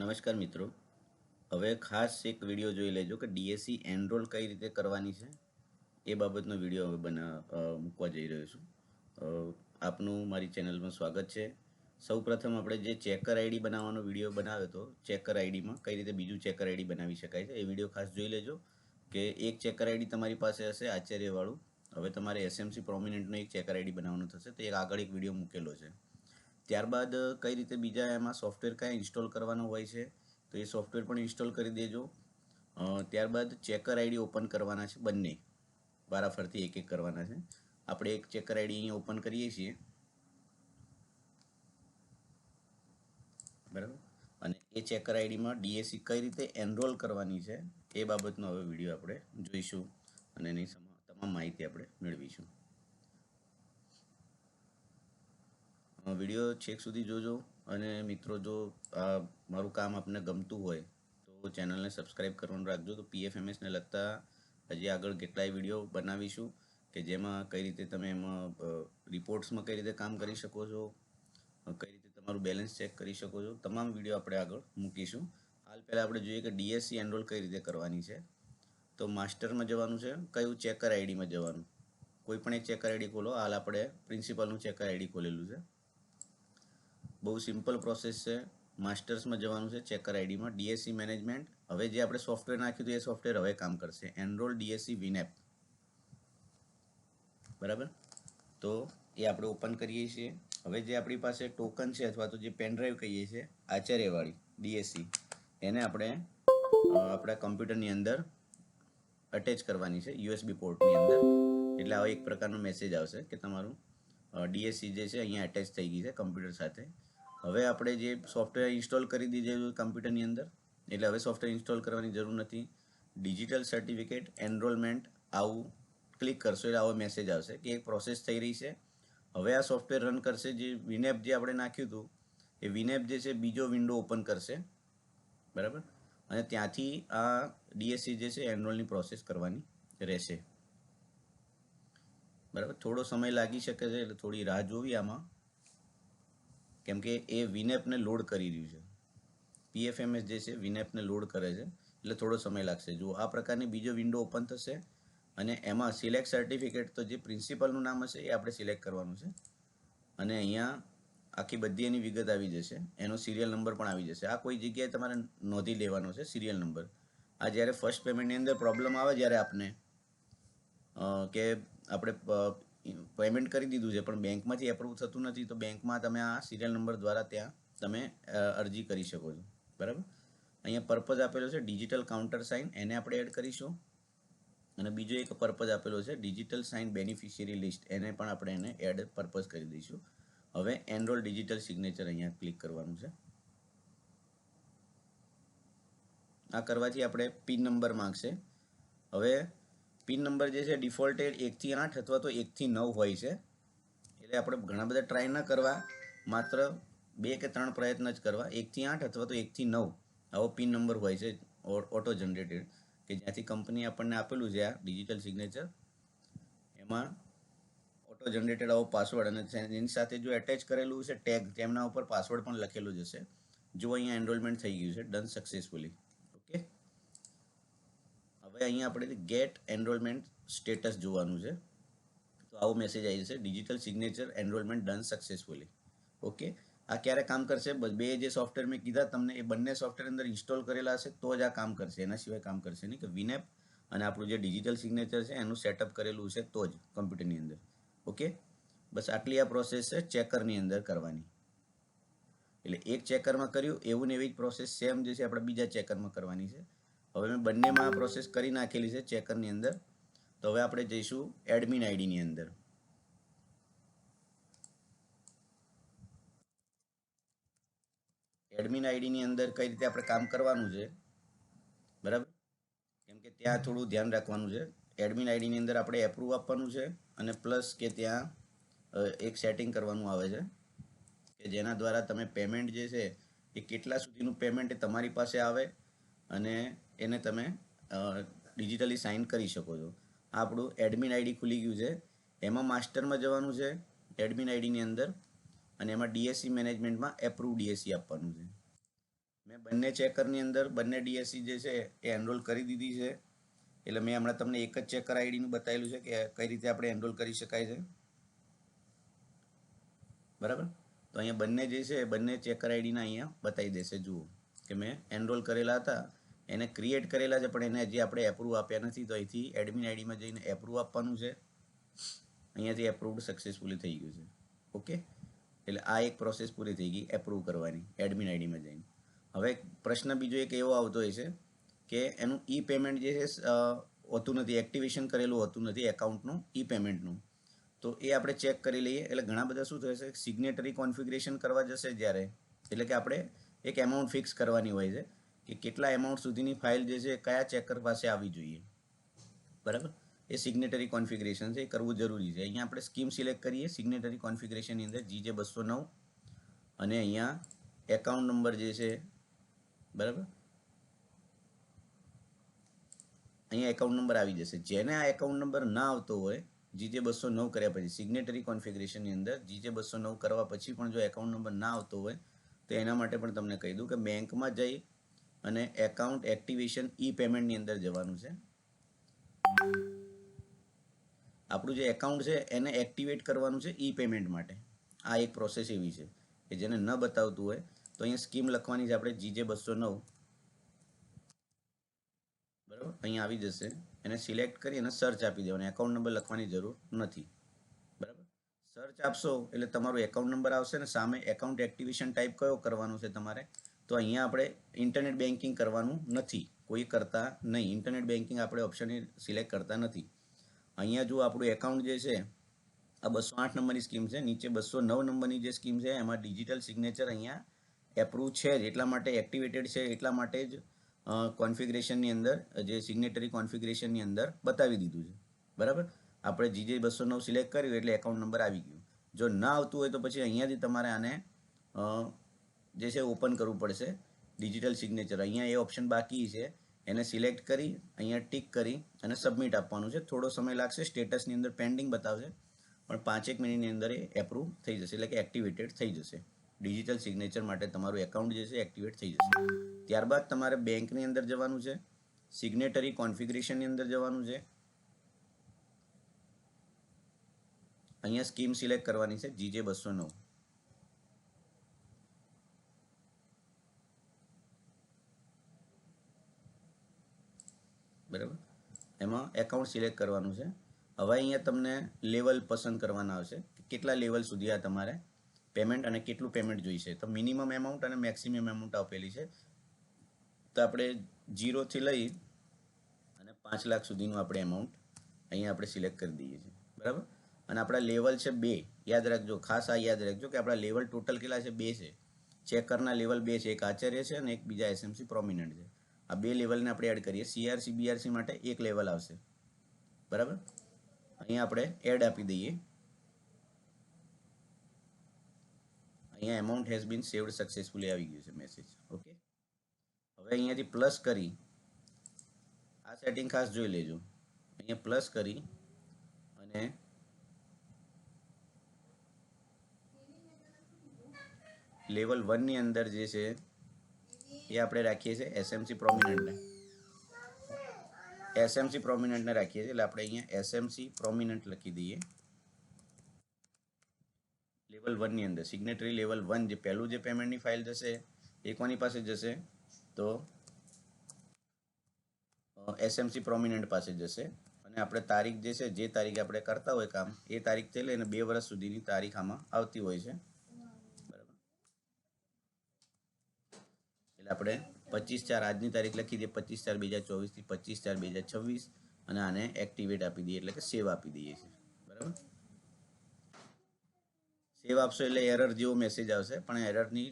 નમસ્કાર મિત્રો. હવે ખાસ એક વીડિયો જોઈ લેજો કે ડીએસસી એનરોલ કઈ રીતે કરવાની છે? એ બાબતનો વીડિયો હવે બના મૂકવા જઈ રહ્યો છું. આપનું મારી ચેનલમાં સ્વાગત છે. સૌ પ્રથમ આપણે જે ચેકર આઈડી બનાવવાનો વીડિયો બનાવ્યો હતો ચેકર આઈડીમાં કઈ રીતે બીજું ચેકર આઈડી બનાવી શકાય છે એ વીડિયો ખાસ જોઈ લેજો. કે એક ચેકર આઈડી તમારી પાસે હશે આચાર્યવાળું. હવે તમારે એસએમસી પ્રોમિનન્ટનો એક ચેકર આઈડી બનાવવાનું થશે તો એક આગળ એક વીડિયો મૂકેલો છે. ત્યારબાદ કઈ રીતે બીજા એમાં સોફ્ટવેર કાંઈ ઇન્સ્ટોલ કરવાનું હોય છે, તો એ સોફ્ટવેર પણ ઇન્સ્ટોલ કરી દેજો. ત્યારબાદ ચેકર આઈડી ઓપન કરવાના છે બંને. વારાફરતી એક એક કરવાના છે. આપણે એક ચેકર આઈડી અહીંયા ઓપન કરીએ છીએ. બરાબર? અને એ ચેકર આઈડીમાં ડીએસસી કઈ રીતે એનરોલ કરવાની છે, એ બાબતનો હવે વીડિયો આપણે જોઈશું અને એની તમામ માહિતી આપણે મેળવીશું. વીડિયો છેક સુધી જોજો અને મિત્રો, જો આ મારું કામ આપને ગમતું હોય, તો ચેનલને સબસ્ક્રાઈબ કરવાનું રાખજો. તો પીએફએમએસને લગતા હજી આગળ કેટલાય વીડિયો બનાવીશું કે જેમાં કઈ રીતે તમે એમાં રિપોર્ટ્સમાં કઈ રીતે કામ કરી શકો છો કઈ રીતે તમારું બેલેન્સ ચેક કરી શકો છો. તમામ વીડિયો આપણે આગળ મૂકીશું. હાલ પહેલાં આપણે જોઈએ કે ડીએસસી એનરોલ કઈ રીતે કરવાની છે. તો માસ્ટરમાં જવાનું છે. કયું ચેકર આઈડીમાં જવાનું? કોઈ પણ એક ચેકર આઈડી ખોલો. હાલ આપણે પ્રિન્સિપલનું ચેકર આઈડી ખોલેલું છે. બહુ સિમ્પલ પ્રોસેસ છે. માસ્ટર્સમાં જવાનું છે ચેકર આઈડીમાં ડીએસસી મેનેજમેન્ટ હવે જે આપણે સોફ્ટવેર નાખ્યું હતું, એ સોફ્ટવેર હવે કામ કરશે. એનરોલ ડીએસસી વિનેપ બરાબર? તો એ આપણે ઓપન કરીએ છીએ. હવે જે આપણી પાસે ટોકન છે અથવા તો જે પેનડ્રાઈવ કહીએ છીએ, આચાર્યવાળી ડીએસસી એને આપણે આપણા કમ્પ્યુટરની અંદર અટેચ કરવાની છે યુએસબી પોર્ટની અંદર. એટલે આવો એક પ્રકારનો મેસેજ આવશે કે તમારું ડીએસસી જે છે, અહીંયા અટેચ થઈ ગઈ છે કમ્પ્યુટર સાથે. હવે આપણે જે સોફ્ટવેર ઇન્સ્ટોલ કરી દીધેલું કમ્પ્યુટરની અંદર, એટલે હવે સોફ્ટવેર ઇન્સ્ટોલ કરવાની જરૂર નથી. ડિજિટલ સર્ટિફિકેટ એનરોલમેન્ટ આવું ક્લિક કરશો, એટલે આવો મેસેજ આવશે કે એક પ્રોસેસ થઈ રહી છે. હવે આ સોફ્ટવેર રન કરશે, જે વિનેપ જે આપણે નાખ્યું હતું, એ વિનેપ જે છે બીજો વિન્ડો ઓપન કરશે. બરાબર? અને ત્યાંથી આ ડીએસસી જે છે એનરોલની પ્રોસેસ કરવાની રહેશે. બરાબર? થોડો સમય લાગી શકે છે, એટલે થોડી રાહ જોવી આમાં. કેમ કે એ વિનેપને લોડ કરી રહ્યું છે. પીએફએમએસ જે છે, વિનેપને લોડ કરે છે, એટલે થોડો સમય લાગશે. જો આ પ્રકારની બીજો વિન્ડો ઓપન થશે અને એમાં સિલેક્ટ સર્ટિફિકેટ તો જે પ્રિન્સિપલનું નામ હશે એ આપણે સિલેક્ટ કરવાનું છે. અને અહીંયા આખી બધી એની વિગત આવી જશે. એનો સિરિયલ નંબર પણ આવી જશે. આ કોઈ જગ્યાએ તમારે નોંધી લેવાનો છે સિરિયલ નંબર આ જ્યારે ફર્સ્ટ પેમેન્ટની અંદર પ્રોબ્લેમ આવે, જ્યારે આપને કે આપણે પેમેન્ટ કરી દીધું છે, પણ બેંકમાંથી એપ્રુવ થતું નથી, તો બેંકમાં તમે આ સિરિયલ નંબર દ્વારા ત્યાં તમે અરજી કરી શકો છો. બરાબર? અહીંયા પર્પઝ આપેલો છે ડિજિટલ કાઉન્ટર સાઇન એને આપણે એડ કરીશું. અને બીજો એક પર્પઝ આપેલો છે ડિજિટલ સાઇન બેનિફિશિયરી લિસ્ટ એને પણ આપણે એને એડ પર્પઝ કરી દઈશું. હવે એનરોલ ડિજિટલ સિગ્નેચર અહીંયા ક્લિક કરવાનું છે. આ કરવાથી આપણે પિન નંબર માગશે. હવે પિન નંબર જે છે ડિફોલ્ટેડ એકથી આઠ અથવા તો એકથી નવ હોય છે. એટલે આપણે ઘણા બધા ટ્રાય ન કરવા, માત્ર બે કે ત્રણ પ્રયત્ન જ કરવા. એકથી આઠ અથવા તો એકથી નવ આવો પિન નંબર હોય છે ઓટો જનરેટેડ કે જ્યાંથી કંપની આપણને આપેલું છે આ ડિજિટલ સિગ્નેચર એમાં ઓટો જનરેટેડ આવો પાસવર્ડ અને એની સાથે જો એટેચ કરેલું છે ટેગ તેમના ઉપર પાસવર્ડ પણ લખેલું જશે જો અહીંયા એનરોલમેન્ટ થઈ ગયું છે ડન સક્સેસફુલી ઓકે હવે અહીંયા આપણે ગેટ એનરોલમેન્ટ સ્ટેટસ જોવાનું છે, તો આવો મેસેજ આવી જશે digital signature enrolment done successfully okay આ ક્યારે કામ કરશે? બે જે સોફ્ટવેર મેં કીધા, તમને એ બંને સોફ્ટવેર અંદર ઇન્સ્ટોલ કરેલા હશે, તો જ આ કામ કરશે. એના સિવાય કામ કરશે નહીં કે વિનેપ અને આપણું જે ડિજિટલ સિગ્નેચર છે, એનું સેટઅપ કરેલું છે, તો જ કમ્પ્યુટરની અંદર. ઓકે બસ આટલી આ પ્રોસેસ છે ચેકરની અંદર કરવાની. એટલે એક ચેકરમાં કર્યું, એવું ને એવી જ પ્રોસેસ સેમ જે છે આપણે બીજા ચેકરમાં કરવાની છે. હવે મેં બંનેમાં પ્રોસેસ કરી નાખેલી છે ચેકરની અંદર. તો હવે આપણે જઈશું એડમિન આઈડીની અંદર. એડમિન આઈડીની અંદર કઈ રીતે આપણે કામ કરવાનું છે? બરાબર? કેમ કે ત્યાં થોડું ધ્યાન રાખવાનું છે. એડમિન આઈડીની અંદર આપણે એપ્રુવ આપવાનું છે અને પ્લસ કે ત્યાં એક સેટિંગ કરવાનું આવે છે. કે જેના દ્વારા તમે પેમેન્ટ જે છે એ કેટલા સુધીનું પેમેન્ટ એ તમારી પાસે આવે અને એને તમે ડિજિટલી સાઇન કરી શકો છો. આપણું એડમિન આઈડી ખુલી ગયું છે. એમાં માસ્ટરમાં જવાનું છે એડમિન આઈડીની અંદર અને એમાં ડીએસસી મેનેજમેન્ટમાં એપ્રુવ ડીએસસી આપવાનું છે. મેં બંને ચેકરની અંદર, બંને ડીએસસી જે છે એ એનરોલ કરી દીધી છે. એટલે મેં હમણાં તમને એક જ ચેકર આઈડીનું બતાવેલું છે કે કઈ રીતે આપણે એનરોલ કરી શકાય છે. બરાબર? તો અહીંયા બંને જે છે એ બંને ચેકર આઈડીના અહીંયા બતાવી દેશે. જુઓ કે મેં એનરોલ કરેલા હતા એને ક્રિએટ કરેલા છે, પણ એને હજી આપણે એપ્રુવ આપ્યા નથી, તો અહીંથી એડમિન આઈડીમાં જઈને એપ્રુવ આપવાનું છે. અહીંયાથી એપ્રુવડ સક્સેસફુલી થઈ ગયું છે. ઓકે એટલે આ એક પ્રોસેસ પૂરી થઈ ગઈ એપ્રુવ કરવાની એડમિન આઈડીમાં જઈને. હવે પ્રશ્ન બીજો એક એવો આવતો હોય છે કે એનું ઈ પેમેન્ટ જે છે હોતું નથી એક્ટિવેશન કરેલું હોતું નથી એકાઉન્ટનું ઈ પેમેન્ટનું તો એ આપણે ચેક કરી લઈએ, એટલે ઘણા બધા શું થશે સિગ્નેટરી કોન્ફિગરેશન કરવા જશે જ્યારે. એટલે કે આપણે એક એમાઉન્ટ ફિક્સ કરવાની હોય છે. કે કેટલા એમાઉન્ટ સુધીની ફાઇલ જે છે, કયા ચેકર પાસે આવવી જોઈએ. બરાબર? એ સિગ્નેટરી કોન્ફિગરેશન છે, એ કરવું જરૂરી છે. અહીંયા આપણે સ્કીમ સિલેક્ટ કરીએ સિગ્નેટરી કોન્ફિગરેશનની અંદર જીજે બસો નવ અને અહીંયા એકાઉન્ટ નંબર જે છે, બરાબર? અહીંયા એકાઉન્ટ નંબર આવી જશે. જેને આ એકાઉન્ટ નંબર ના આવતો હોય જીજે બસો નવ કર્યા પછી સિગ્નેટરી કોન્ફિગરેશનની અંદર જીજે બસો નવ કરવા પછી પણ જો એકાઉન્ટ નંબર ના આવતો હોય, તો એના માટે પણ તમને કહી દઉં કે બેંકમાં જઈ અને એકાઉન્ટ એક્ટિવેશન ઈ પેમેન્ટની અંદર જવાનું છે. આપણું જે એકાઉન્ટ છે એને એક્ટિવેટ કરવાનું છે ઈ પેમેન્ટ માટે. આ એક પ્રોસેસ એવી છે કે જેને ન બતાવતું હોય તો અહીંયા સ્કીમ લખવાની છે આપણે જીજે બસો નવ. બરાબર? અહીંયા આવી જશે. એને સિલેક્ટ કરી અને સર્ચ આપી દેવાનું. એકાઉન્ટ નંબર લખવાની જરૂર નથી. બરાબર? સર્ચ આપશો એટલે તમારો એકાઉન્ટ નંબર આવશે ને સામે એકાઉન્ટ એક્ટિવેશન ટાઈપ કયો કરવાનો છે તમારે? તો અહીંયા આપણે ઇન્ટરનેટ બેન્કિંગ કરવાનું નથી. કોઈ કરતા નહીં. ઇન્ટરનેટ બેન્કિંગ આપણે ઓપ્શન સિલેક્ટ કરતા નથી. અહીંયા જો આપણું એકાઉન્ટ જે છે, આ બસો આઠ નંબરની સ્કીમ છે, નીચે બસો નવ નંબરની જે સ્કીમ છે, એમાં ડિજિટલ સિગ્નેચર અહીંયા એપ્રુવ છે જ. એટલા માટે એક્ટિવેટેડ છે, એટલા માટે જ કોન્ફિગરેશનની અંદર, જે સિગ્નેટરી કોન્ફિગરેશનની અંદર બતાવી દીધું છે. બરાબર? આપણે જીજે બસો નવ સિલેક્ટ કર્યું એટલે એકાઉન્ટ નંબર આવી ગયું. જો ના આવતું હોય તો પછી અહીંયાથી તમારે આને જે છે ઓપન કરવું પડશે. ડિજિટલ સિગ્નેચર અહીંયા એ ઓપ્શન બાકી છે. એને સિલેક્ટ કરી, અહીંયા ટિક કરી અને સબમિટ આપવાનું છે. થોડો સમય લાગશે સ્ટેટસની અંદર પેન્ડિંગ બતાવશે, પણ પાંચેક મિનિટની અંદર એ એપ્રુવ થઈ જશે, એટલે કે એક્ટિવેટેડ થઈ જશે. ડિજિટલ સિગ્નેચર માટે તમારું એકાઉન્ટ જે છે એક્ટિવેટ થઈ જશે. ત્યારબાદ તમારે બેંકની અંદર જવાનું છે. સિગ્નેટરી કોન્ફિગરેશનની અંદર જવાનું છે. અહીંયા સ્કીમ સિલેક્ટ કરવાની છે. જીજે બસો નવ બરાબર એમાં એકાઉન્ટ સિલેક્ટ કરવાનું છે. હવે અહીંયા તમને લેવલ પસંદ કરવાના આવશે કેટલા લેવલ સુધી આ તમારે પેમેન્ટ અને કેટલું પેમેન્ટ જોઈશે. તો મિનિમમ એમાઉન્ટ અને મેક્સિમમ એમાઉન્ટ આપેલી છે. તો આપણે જીરોથી લઈ અને પાંચ લાખ સુધીનું આપણે એમાઉન્ટ અહીંયા આપણે સિલેક્ટ કરી દઈએ છીએ. બરાબર? અને આપણા લેવલ છે બે. યાદ રાખજો, ખાસ આ યાદ રાખજો કે આપણા લેવલ ટોટલ કેટલા છે? બે છે. ચેકરના લેવલ બે છે. એક આચાર્ય છે અને એક બીજા એસએમસી પ્રોમિનન્ટ છે. આ બે લેવલને આપણે એડ કરીએ. સીઆરસી બીઆરસી માટે એક લેવલ આવશે. બરાબર? અહીંયા આપણે એડ આપી દઈએ. અહીંયા amount has been saved successfully આવી ગયું છે મેસેજ ઓકે હવે અહીંયાથી પ્લસ કરી. આ સેટિંગ ખાસ જોઈ લેજો. અહીંયા પ્લસ કરી અને લેવલ વનની અંદર જે છે એ આપણે રાખીએ છીએ એસએમસી પ્રોમિનન્ટને એસએમસી પ્રોમિનન્ટને રાખીએ છીએ. એટલે આપણે અહીંયા એસએમસી પ્રોમિનન્ટ લખી દઈએ. લેવલ વનની અંદર. સિગ્નેટરી લેવલ વન જે પહેલું જે પેમેન્ટની ફાઇલ જશે, એ કોની પાસે જશે? તો એસએમસી પ્રોમિનન્ટ પાસે જશે. અને આપણે તારીખ જે છે, જે તારીખે આપણે કરતા હોય કામ, એ તારીખથી લઈને બે વર્ષ સુધીની તારીખ આમાં આવતી હોય છે બરાબર એટલે આપણે પચીસ ચાર આજની તારીખ લખી દઈએ, પચીસ ચાર બે હજાર ચોવીસથી પચીસ ચાર બે હજાર છવ્વીસ અને આને એક્ટિવેટ આપી દઈએ એટલે કે સેવ આપી દઈએ છીએ. બરાબર? સેવ આપશો એટલે એરર જેવો મેસેજ આવશે, પણ એરરની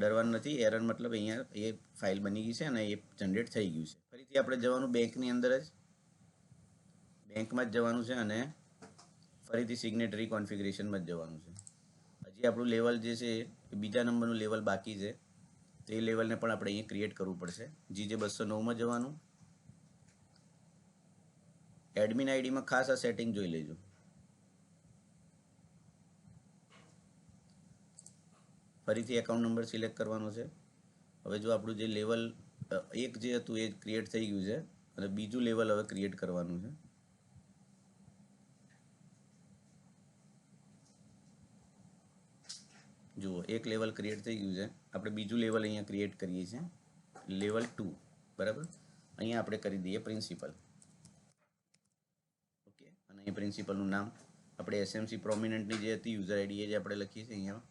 ડરવાનું નથી. એરર મતલબ અહીંયા એ ફાઇલ બની ગઈ છે અને એ જનરેટ થઈ ગયું છે. ફરીથી આપણે જવાનું બેંકની અંદર જ. બેંકમાં જ જવાનું છે અને ફરીથી સિગ્નેટરી કોન્ફિગરેશનમાં જ જવાનું છે. હજી આપણું લેવલ જે છે એ બીજા નંબરનું લેવલ બાકી છે. તો એ લેવલને પણ આપણે અહીંયા ક્રિએટ કરવું પડશે. જીજે બસો નવમાં જવાનું. એડમિન આઈડીમાં ખાસ આ સેટિંગ જોઈ લેજો. ફરીથી એકાઉન્ટ નંબર સિલેક્ટ કરવાનો છે. હવે જો આપણું જે લેવલ એક જે હતું એ ક્રિએટ થઈ ગયું છે. અને બીજું લેવલ હવે ક્રિએટ કરવાનું છે. જુઓ, એક લેવલ ક્રિએટ થઈ ગયું છે. આપણે બીજું લેવલ અહીંયા ક્રિએટ કરીએ છીએ. લેવલ ટુ બરાબર? અહીંયા આપણે કરી દઈએ પ્રિન્સિપલ ઓકે અને અહીં પ્રિન્સિપલનું નામ આપણે એસએમસી પ્રોમિનન્ટની જે હતી યુઝર આઈડી એ જે આપણે લખીએ છીએ અહીંયા.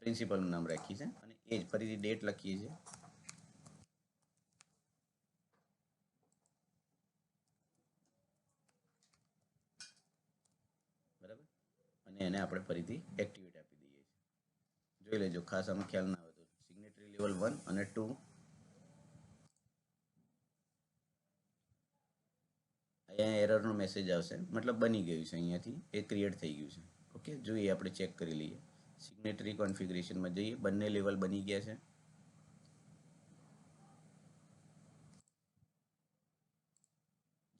પ્રિન્સિપલનું નામ રાખીએ છીએ. અને એ જ ફરીથી ડેટ લખીએ છીએ. બરાબર? અને એને આપણે ફરીથી એક્ટિવેટ જોઈ લેજો, ખાસ આમાં ખ્યાલ ના આવે તો. સિગ્નેટરી લેવલ વન અને ટુ અહીંયા એરરનો મેસેજ આવશે. મતલબ બની ગયું છે અહીંયાથી. એ ક્રિએટ થઈ ગયું છે. ઓકે જોઈએ, આપણે ચેક કરી લઈએ. સિગ્નેટરી કોન્ફિગરેશનમાં જઈએ. બંને લેવલ બની ગયા છે.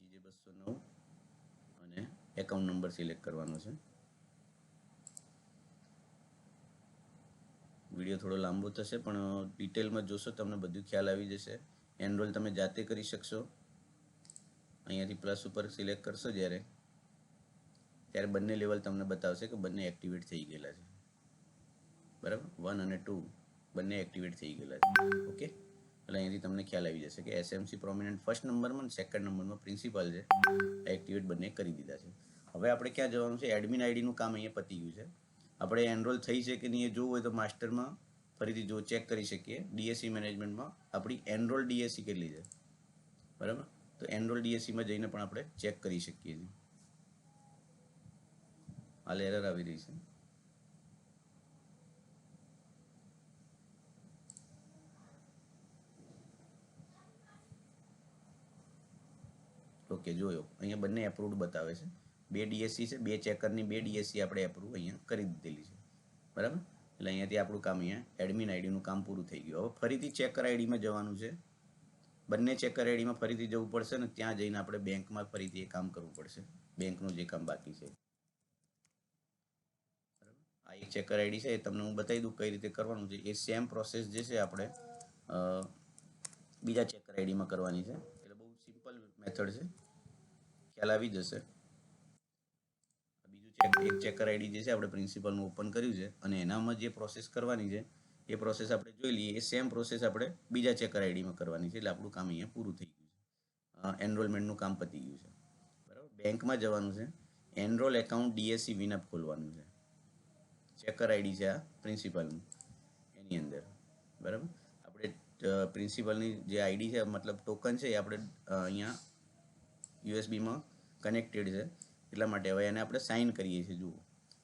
જીજે બસો નવ અને એકાઉન્ટ નંબર સિલેક્ટ કરવાનો છે. વીડિયો થોડો લાંબો થશે, પણ ડિટેલમાં જોશો, તમને બધું ખ્યાલ આવી જશે. એનરોલ તમે જાતે કરી શકશો. અહીંયાથી પ્લસ ઉપર સિલેક્ટ કરશો જ્યારે. ત્યારે બંને લેવલ તમને બતાવશે કે બંને એક્ટિવેટ થઈ ગયેલા છે. બરાબર? વન અને ટુ બંને એક્ટિવેટ થઈ ગયેલા છે. ઓકે એટલે અહીંયાથી તમને ખ્યાલ આવી જશે કે એસએમસી પ્રોમિનન્ટ ફર્સ્ટ નંબરમાં અને સેકન્ડ નંબરમાં પ્રિન્સિપાલ છે. એક્ટિવેટ બંને કરી દીધા છે. હવે આપણે ક્યાં જવાનું છે? એડમિન આઈડીનું કામ અહીંયા પતી ગયું છે. આપણે એનરોલ થઈ છે કે નહીં એ જોવું હોય તો માસ્ટરમાં ફરીથી જો ચેક કરી શકીએ. ડીએસસી મેનેજમેન્ટમાં આપણી એનરોલ ડીએસસી કેટલી છે. બરાબર? તો એનરોલ ડીએસસીમાં જઈને પણ આપણે ચેક કરી શકીએ છીએ. હાલ એરર આવી રહી છે. ઓકે, જોયો. અહીંયા બંને એપ્રુવડ બતાવે છે. બે ડીએસસી છે, બે ચેકરની બે ડીએસસી આપણે એપ્રુવ અહીંયા કરી દીધેલી છે. બરાબર? એટલે અહીંયાથી આપણું કામ અહીંયા એડમિન આઈડીનું કામ પૂરું થઈ ગયું. હવે ફરીથી ચેકર આઈડીમાં જવાનું છે. બંને ચેકર આઈડીમાં ફરીથી જવું પડશે ને ત્યાં જઈને આપણે બેંકમાં ફરીથી એ કામ કરવું પડશે. બેંકનું જે કામ બાકી છે. આ એક ચેકર આઈડી છે, એ તમને હું બતાવી દઉં કઈ રીતે કરવાનું છે. એ સેમ પ્રોસેસ જે છે આપણે બીજા ચેકર આઈડીમાં કરવાની છે. એટલે બહુ સિમ્પલ મેથડ છે. ખ્યાલ આવી જશે. એક ચેકર આઈડી જે છે, આપણે પ્રિન્સિપલનું ઓપન કર્યું છે અને એનામાં જે પ્રોસેસ કરવાની છે, એ પ્રોસેસ આપણે જોઈ લઈએ. એ સેમ પ્રોસેસ આપણે બીજા ચેકર આઈડીમાં કરવાની છે, એટલે આપણું કામ અહીંયા પૂરું થઈ ગયું છે. એનરોલમેન્ટનું કામ પતી ગયું છે. બરાબર? બેંકમાં જવાનું છે. એનરોલ એકાઉન્ટ ડીએસસી વિનઅપ ખોલવાનું છે. ચેકર આઈડી છે આ પ્રિન્સિપલનું એની અંદર. બરાબર? આપણે પ્રિન્સિપલની જે આઈડી છે, મતલબ ટોકન છે, એ આપણે અહીંયા યુએસબીમાં કનેક્ટેડ છે. એટલા માટે હવે એને આપણે સાઇન કરીએ છીએ, જુઓ.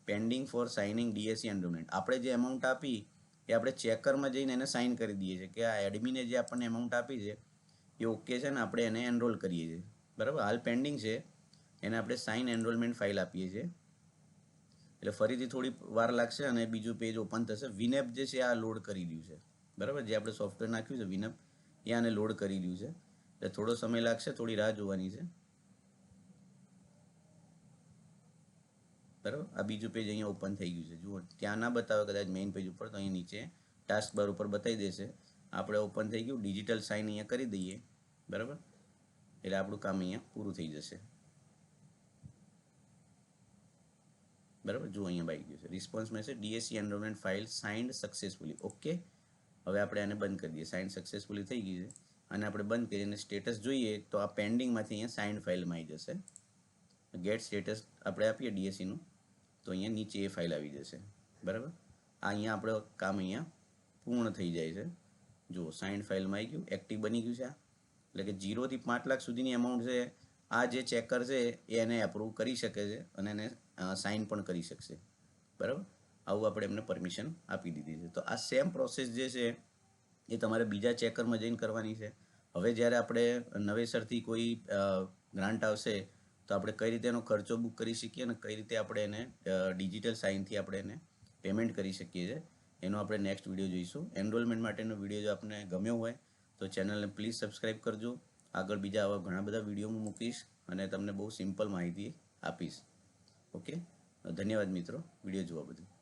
Pending for signing DSC endowment આપણે જે એમાઉન્ટ આપી, એ આપણે ચેકરમાં જઈને એને સાઇન કરી દઈએ છીએ કે આ એડમિને જે આપણને એમાઉન્ટ આપી છે, એ ઓકે છે ને આપણે એને એનરોલ કરીએ છીએ. બરાબર? હાલ પેન્ડિંગ છે. એને આપણે સાઇન એનરોલમેન્ટ ફાઇલ આપીએ છીએ. એટલે ફરીથી થોડી વાર લાગશે અને બીજું પેજ ઓપન થશે. વિનેપ જે છે, આ લોડ કરી રહ્યું છે. બરાબર? જે આપણે સોફ્ટવેર નાખ્યું છે વિનેપ એ આને લોડ કરી રહ્યું છે. એટલે થોડો સમય લાગશે, થોડી રાહ જોવાની છે. બરાબર? આ બીજું પેજ અહીંયા ઓપન થઈ ગયું છે. જુઓ ત્યાં ના બતાવે કદાચ મેઇન પેજ ઉપર, તો અહીંયા નીચે ટાસ્ક બાર ઉપર બતાવી દેશે. આપણે ઓપન થઈ ગયું ડિજિટલ સાઇન અહીંયા કરી દઈએ. બરાબર? એટલે આપણું કામ અહીંયા પૂરું થઈ જશે. બરાબર? જો અહીંયા બાઈ ગયું છે. Response message DSC enrolment file signed successfully okay હવે આપણે આને બંધ કરી દઈએ. સાઇન સક્સેસફુલી થઈ ગઈ છે. અને આપણે બંધ કરીને સ્ટેટસ જોઈએ, તો આ પેન્ડિંગમાંથી અહીંયા સાઇન ફાઇલમાં આવી જશે. ગેટ સ્ટેટસ આપણે આપીએ ડીએસસીનું તો અહીંયા નીચે એ ફાઇલ આવી જશે. બરાબર? આ અહીંયા આપણો કામ અહીંયા પૂર્ણ થઈ જાય છે. જુઓ સાઇન ફાઇલમાં આવી ગયું. એક્ટિવ બની ગયું છે આ. એટલે કે જીરોથી પાંચ લાખ સુધીની એમાઉન્ટ છે. આ જે ચેકર છે, એ એને અપ્રૂવ કરી શકે છે અને એને સાઇન પણ કરી શકશે. બરાબર? આવું આપણે એમને પરમિશન આપી દીધી છે. તો આ સેમ પ્રોસેસ જે છે, એ તમારે બીજા ચેકરમાં જઈને કરવાની છે. હવે જ્યારે આપણે નવેસરથી કોઈ ગ્રાન્ટ આવશે તો આપણે કઈ રીતે એનો ખર્ચો બુક કરી શકીએ અને કઈ રીતે આપણે એને ડિજિટલ સાઇનથી આપણે એને પેમેન્ટ કરી શકીએ છીએ, એનો આપણે નેક્સ્ટ વીડિયો જોઈશું. એનરોલમેન્ટ માટેનો વીડિયો જો આપને ગમ્યો હોય, તો ચેનલને પ્લીઝ સબસ્ક્રાઈબ કરજો. આગળ બીજા આવા ઘણા બધા વીડિયો મૂકીશ અને તમને બહુ સિમ્પલ માહિતી આપીશ. ઓકે ધન્યવાદ મિત્રો વીડિયો જોવા બદલ.